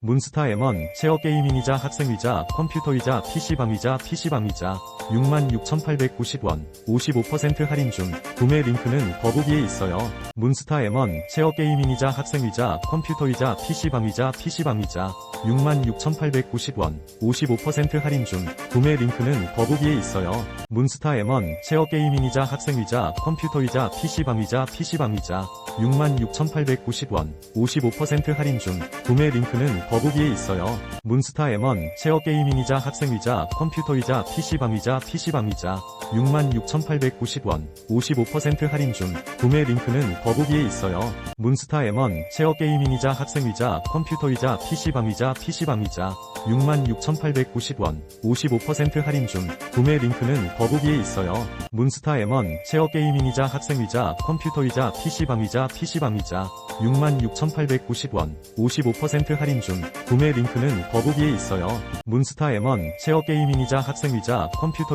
문스타 M1 체어 게이밍이자 학생위자 컴퓨터이자 PC방이자 PC방이자 66,890원 55% 할인 중 구매 링크는 더보기에 있어요. 문스타 M1 체어 게이밍이자 학생위자 컴퓨터이자 PC방이자 PC방이자 66,890원 55% 할인 중 구매 링크는 더보기에 있어요. 문스타 M1 체어 게이밍이자 학생위자 컴퓨터이자 PC방이자 PC방이자 66,890원 55% 할인 중 구매 링크는 더보기에 있어요. 문스타 M1 체어 게이밍이자 학생위자 컴퓨터이자 PC방이자 PC방이자 66,890원 55% 할인 중 구매 링크는 더보기에 있어요. 문스타 M1 체어 게이밍이자 학생위자 컴퓨터이자 PC방이자 PC방이자 66,890원 55% 할인 중 구매 링크는 더보기에 있어요. 문스타 M1 체어 게이밍이자 학생위자 컴퓨터이자 PC방이자 PC방이자 66,890원 55% 할인 중 구매 링크는 더보기에 있어요. 문스타 M1 체어 게이밍이자 학생위자 컴퓨터